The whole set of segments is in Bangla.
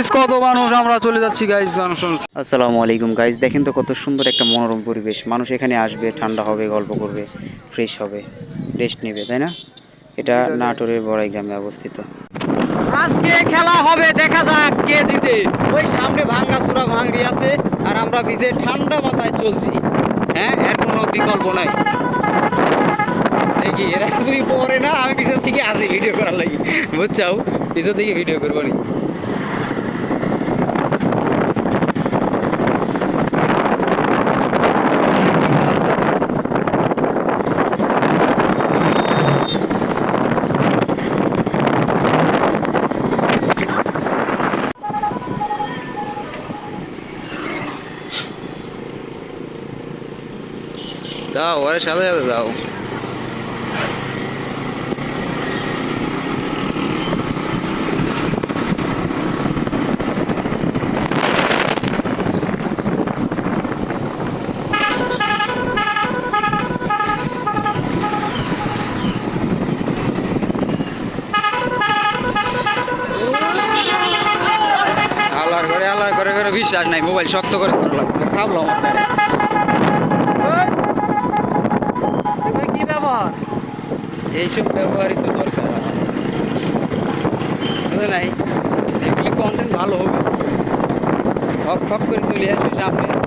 গাইস কত মানুষ আমরা চলে যাচ্ছি গাইস মানুষ আসসালামু আলাইকুম গাইজ দেখেন তো কত সুন্দর একটা মনোরম পরিবেশ। মানুষ এখানে আসবে ঠান্ডা হবে গল্প করবে ফ্রেশ হবে রেস্ট নেবে তাই না? এটা নাটোরের বড়াই গ্রামে অবস্থিত। আজকে খেলা হবে দেখা যাক কে জিতে। ওই সামনে ভাঙ্গা সুরা ভাঙ্গি আছে আর আমরা ভিজে ঠান্ডা মাথায় চলছি। হ্যাঁ এর কোনো বিকল্প নাই। এই কি এরা যদি পরে না আমি পিছন থেকে আসি ভিডিও করার লাগি। বুঝছাও? পিছন থেকে ভিডিও করব নি। যাও ওরে সাথে সাথে যাও আল্লাহর করে আল্লাহর করে করে বিশ্বাস নাই, মোবাইল শক্ত করে করা লাগবে ভাবলাম আপনারে কি ব্যাপার এইসব ব্যবহারই তো দরকার। বুঝলে নাই? এগুলি কন্টেন্ট ভালো হবে। ঠক ঠক করে চলে আসবে সামনে।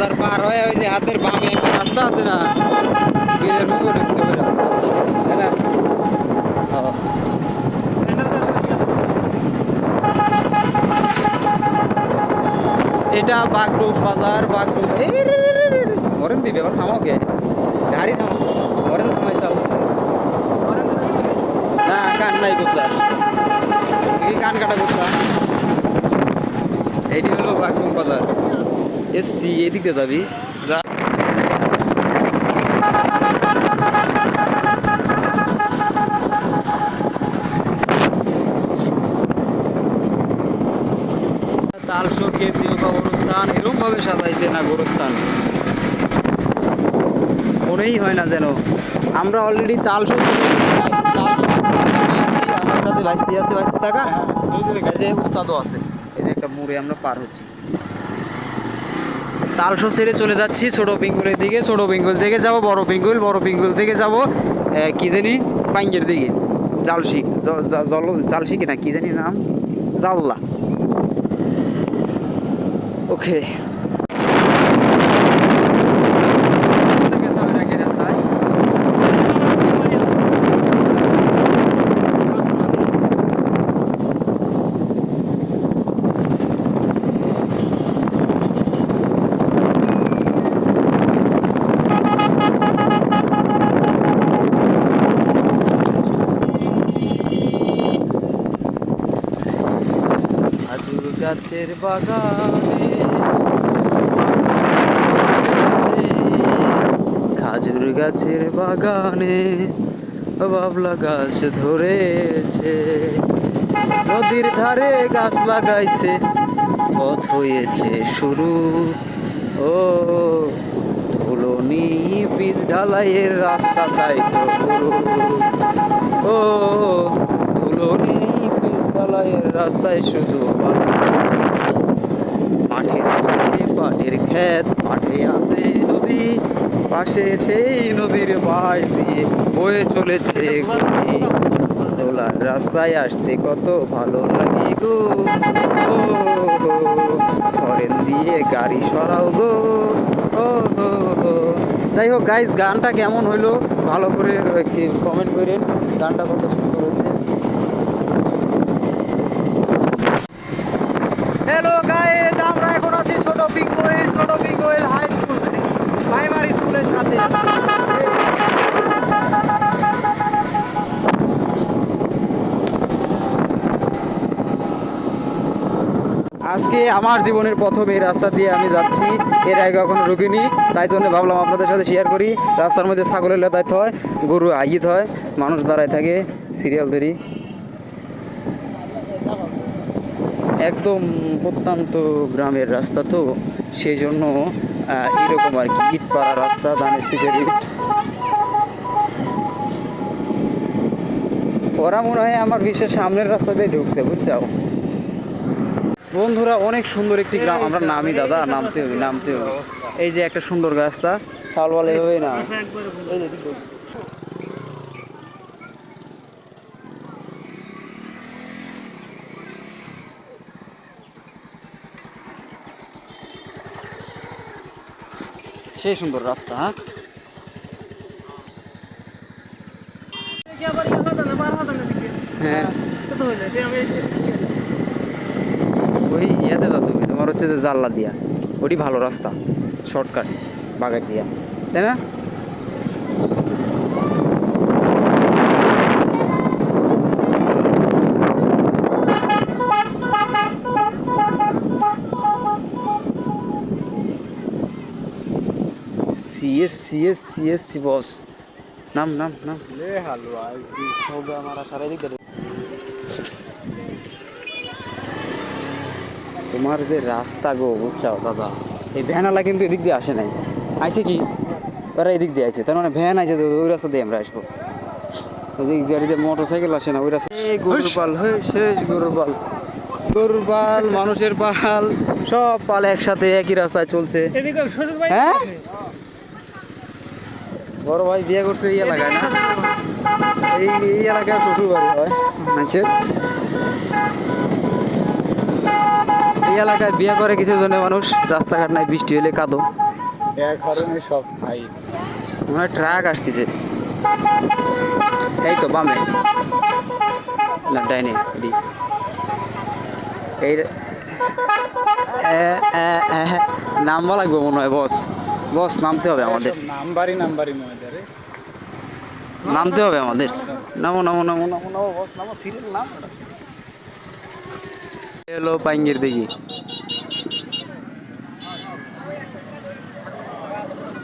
বাজার পার হয়ে, ওই যে হাতের বামে একটা রাস্তা আছে না, গিলের মুখে ঢুকছে ওই রাস্তা। এটা বাগডুব বাজার, বাগডুব। রে। মরেন দিবে এবার থামাও কে? গাড়ি থামাও। মরেন থামাই চাও না, কান নাই করতে কি কান কাটা করতে এইটি হলো বাগডুব বাজার। এসছি এদিকে যাবি। যা। তালশো কেন্দ্রীয় কবরস্থান এরকম ভাবে সাজাইছে না গোরস্থান। মনেই হয় না যেন। আমরা অলরেডি তালশো আমার সাথে বাইশটি আছে এই যে উস্তাদও আছে এই যে একটা মুড়ে আমরা পার হচ্ছি। তালশো ছেড়ে চলে যাচ্ছি ছোটো পিঙ্গুলের দিকে, ছোটো পিঙ্গুল থেকে যাব বড় পিঙ্গুল বড় পিঙ্গুল থেকে যাব কি জানি পাঙ্গের দিকে, জালসি জল, জালসি কিনা, কি জানি নাম? জাল্লা। ওকে খাজুর গাছের বাগানে, খাজুর গাছের বাগানে বাবলা গাছ ধরেছে। নদীর ধারে গাছ লাগাইছে, পথ হয়েছে শুরু। ও, ধুলনি বীজ ঢালাইয়ের রাস্তা তাই তো। ও, ধুলনি বীজ ঢালাইয়ের রাস্তায় শুধু পাটের ক্ষেত মাঠে আছে নদী, পাশে সেই নদীর পাশ দিয়ে বয়ে চলেছে দোলার রাস্তায় আসতে কত ভালো লাগে গো। হরেন দিয়ে গাড়ি সরাও গো। যাই হোক গাইস গানটা কেমন হইল? ভালো করে কমেন্ট করেন। গানটা কত সুন্দর গোয়েল হাই স্কুল প্রাইমারি স্কুলের সাথে আজকে আমার জীবনের প্রথম এই রাস্তা দিয়ে আমি যাচ্ছি। এর আগে কখনো রুগিনি তাই জন্য ভাবলাম আপনাদের সাথে শেয়ার করি। রাস্তার মধ্যে ছাগলের লেদায়িত হয়, গরু আগিত হয়, মানুষ দাঁড়ায় থাকে সিরিয়াল তৈরি। একদম প্রত্যন্ত গ্রামের রাস্তা তো সেই জন্য এরকম আর কি ইট পাড়া রাস্তা ধানের শীষের ইট। ওরা মনে হয় আমার বিশ্বের সামনের রাস্তা দিয়ে ঢুকছে বুঝছ বন্ধুরা অনেক সুন্দর একটি গ্রাম আমরা নামি দাদা নামতে হবে নামতে হবে। এই যে একটা সুন্দর রাস্তা শালওয়াল এভাবে না। সেই সুন্দর রাস্তা হ্যাঁ। হ্যাঁ। ওই ইয়েতে যাও তুমি, তোমার হচ্ছে যে জাল্লা দিয়া। ওটি ভালো রাস্তা, শর্টকাট বাগার দিয়া তাই না? সিএস সিএস সি বস নাম নাম নাম। হবে আমার সারা দিক তোমার যে রাস্তা গো বুঝছাও দাদা এই ভ্যানালা কিন্তু এদিক দিয়ে আসে নাই। আইছে কি? ওরা এদিক দিয়ে আছে তার মানে ভ্যান আছে তো ওই রাস্তা দিয়ে আমরা আসব। ওই যে গাড়িতে মোটর সাইকেল আসে না ওই রাস্তা গরুর পাল হে শেষ গরুর পাল গরুর পাল মানুষের পাল সব পাল একসাথে একই রাস্তায় চলছে। হ্যাঁ? বড় ভাই বিয়ে করছে এই এলাকায় না? এই এই এলাকায় শ্বশুর বাড়ি হয় মানুষের। এই এলাকায় বিয়ে করে কিছু জনে মানুষ রাস্তাঘাট নাই বৃষ্টি হলে কাদো। এক ধরনের সব সাইড মনে হয় ট্রাক আসতেছে। এই তো বামে। না ডাইনে এই রে- এ, এ, এ, নামবা লাগবে মনে হয় বস। বস নামতে হবে আমাদের। নাম্বারই নাম্বারই নামতে হবে আমাদের। নামো নামো নামো। নামো নামো বস নামো সিরিয়াল নাম। এলো পাইঙ্গের দেখি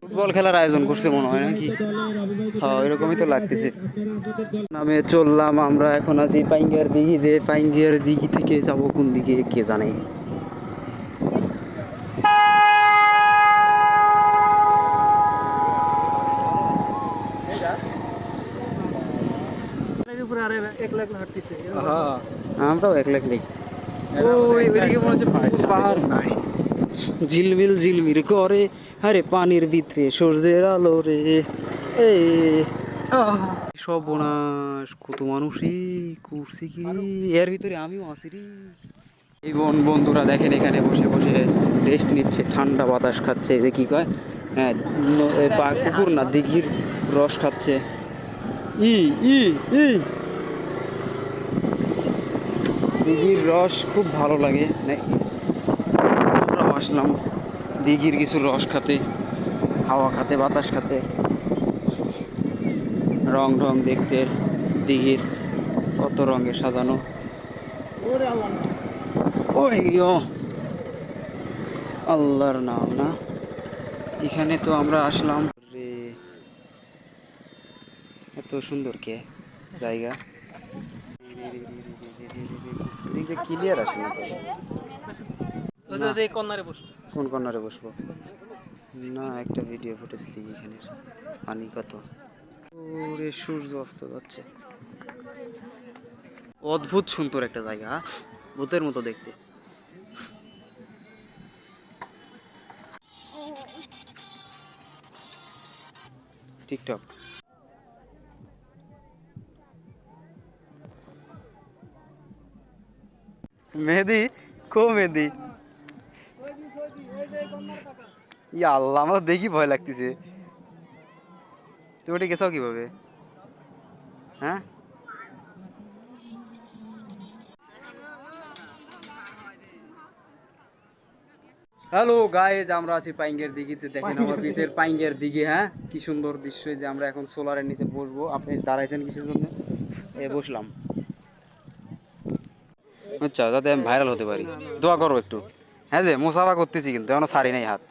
ফুটবল খেলার আয়োজন করছে মনে হয় নাকি? হ্যাঁ এরকমই তো লাগতেছে। নামে চললাম আমরা এখন আছি পাইঙ্গিয়ার দিঘিতে পাইঙ্গিয়ার দিঘি থেকে যাব কোন দিকে কে জানে? আমরাও এক লাখ নেই। মনে পাহাড় নাই। ঝিলমিল ঝিলমিল করে। আরে পানির ভিতরে সূর্যের আলো রে। এই সর্বনাশ কত মানুষই করছে কি? এর ভিতরে আমিও আছি রে। এই বোন বন্ধুরা দেখেন এখানে বসে বসে রেস্ট নিচ্ছে ঠান্ডা বাতাস খাচ্ছে এ কি কয়? হ্যাঁ কুকুর না দিঘির রস খাচ্ছে। ই ই ই। দিঘির রস খুব ভালো লাগে। আমরাও আসলাম দিঘির কিছু রস খাতে, হাওয়া খাতে, বাতাস খাতে। রং রং দেখতে দিঘির কত রঙে সাজানো। আল্লাহর নাম না। এখানে তো আমরা আসলাম। রে। এত সুন্দর কে জায়গা। ক্লিয়ার আসে না যে- যে কোন কর্নারে বসবো? না একটা ভিডিও ফুটেজ লিখি এখানে পানি কত? ওরে সূর্য অস্ত যাচ্ছে। অদ্ভুত সুন্দর একটা জায়গা? ভূতের মতো দেখতে। টিকটক। মেহেদি? কো মেহেদি। ইয়া আল্লাহ আমার দেখি ভয় লাগতেছে। তুমি ওটা গেছাও কীভাবে? হ্যাঁ? হ্যালো গাইজ আমরা আছি পাইঙ্গের দিঘিতে। দেখেন আমার পিছের পাইঙ্গের দিঘি হ্যাঁ? কি সুন্দর দৃশ্য যে আমরা এখন সোলারের নিচে বসবো। আপনি দাঁড়াইছেন কিসের জন্য? এ, বসলাম। আচ্ছা যাতে আমি ভাইরাল হতে পারি। দোয়া করো একটু। হ্যাঁ যে মোসাফা করতেছি কিন্তু এখনও সারি নাই হাত।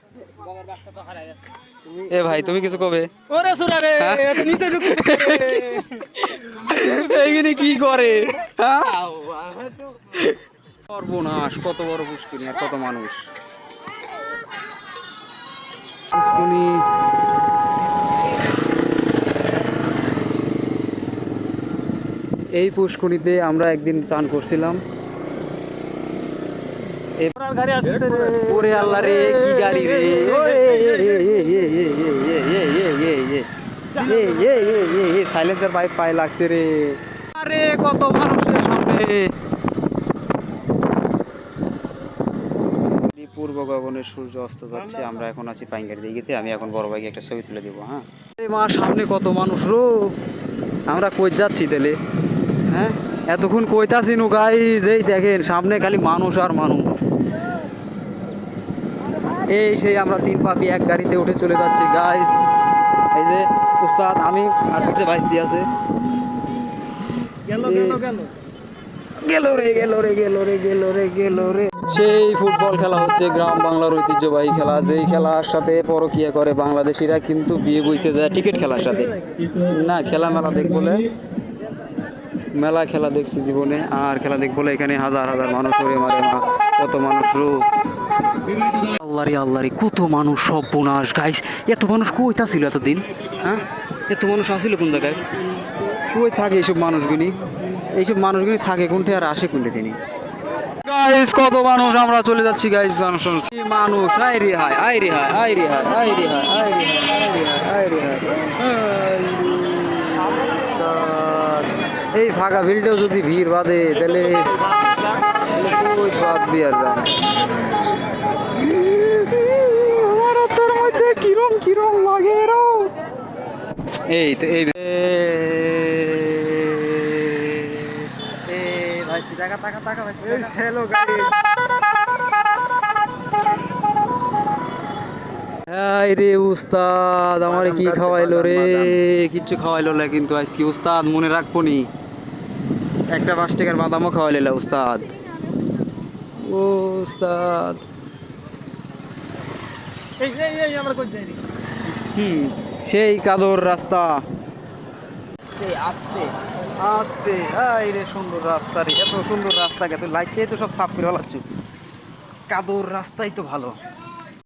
এ ভাই তুমি কিছু কবে? ওরে সুরা রে হ্যাঁ? নিচে ঢুকতে এইখানে কি করে? হ্যাঁ? সর্বনাশ কত বড় পুষ্করিণী আর কত মানুষ। পুষ্করিণী। এই পুষ্করিণীতে আমরা একদিন চান করছিলাম ওনার গাড়ি আসছে রে ওরে আল্লাহ রে কি গাড়ি রে সাইলেন্সার বাইক পায়ে লাগছে রে আরে কত মানুষের সামনে পূর্ব গগনে সূর্য অস্ত যাচ্ছে আমরা এখন আছি পাইঙ্গার দিঘিতে আমি এখন বড় ভাইকে একটা ছবি তুলে দেবো হ্যাঁ মা সামনে কত মানুষ রো আমরা কই যাচ্ছি তাহলে হ্যাঁ এতক্ষণ কইতাছি নু গাই যেই দেখেন সামনে খালি মানুষ আর মানুষ। এই সেই আমরা তিন পাপি এক গাড়িতে উঠে চলে যাচ্ছি গাইস এই যে উস্তাদ আমি আর পিছে বাইস দিয়ে আছে। গেল রে গেল রে গেল রে গেল রে গেল রে। সেই ফুটবল খেলা হচ্ছে গ্রাম বাংলার ঐতিহ্যবাহী খেলা। যেই খেলার সাথে পরকিয়া করে বাংলাদেশিরা কিন্তু বিয়ে বইছে যায় টিকিট খেলার সাথে। না খেলা মেলা দেখ বলে মেলা খেলা দেখছি জীবনে, আর খেলা দেখ বলে এখানে হাজার হাজার মানুষ ওরে মারে মা, কত মানুষ রো। আল্লাহরে আল্লাহরে, কত মানুষ সব বোনাস। গাইস এত মানুষ কইতা ছিল এতদিন? হ্যাঁ? এত মানুষ আসছিল কোন জায়গায়? কই থাকে এইসব মানুষগুলি এইসব মানুষগুলি থাকে কোনটা আর আসে কোনটা তিনি? গাইস কত মানুষ আমরা চলে যাচ্ছি গাইস মানুষ মানুষ আই রে হাই আই রে হাই আই রে হাই আই রে হাই আই রে হাই আই রে হাই আই রে হাই এই ফাঁকা ভিড়টাও যদি ভিড় বাঁধে তাহলে বাঁধবি আর জান মধ্যে কিরম কিরম লাগে রো এই তো এই টাকা টাকা টাকা হ্যালো গাড়ি। হাই রে উস্তাদ আমারে কি খাওয়াইলো রে? কিচ্ছু খাওয়াইলো না কিন্তু আজকে। উস্তাদ মনে রাখব নি। একটা পাঁচ টাকার বাদামও খাওয়াইলে উস্তাদ। ও উস্তাদ। হুম সেই কাদর রাস্তা। আস্তে আস্তে হাই রে সুন্দর রাস্তা রে এত সুন্দর রাস্তা এত লাইট তো সব সাফ করে লাচ্ছু কাদর রাস্তাই তো ভালো।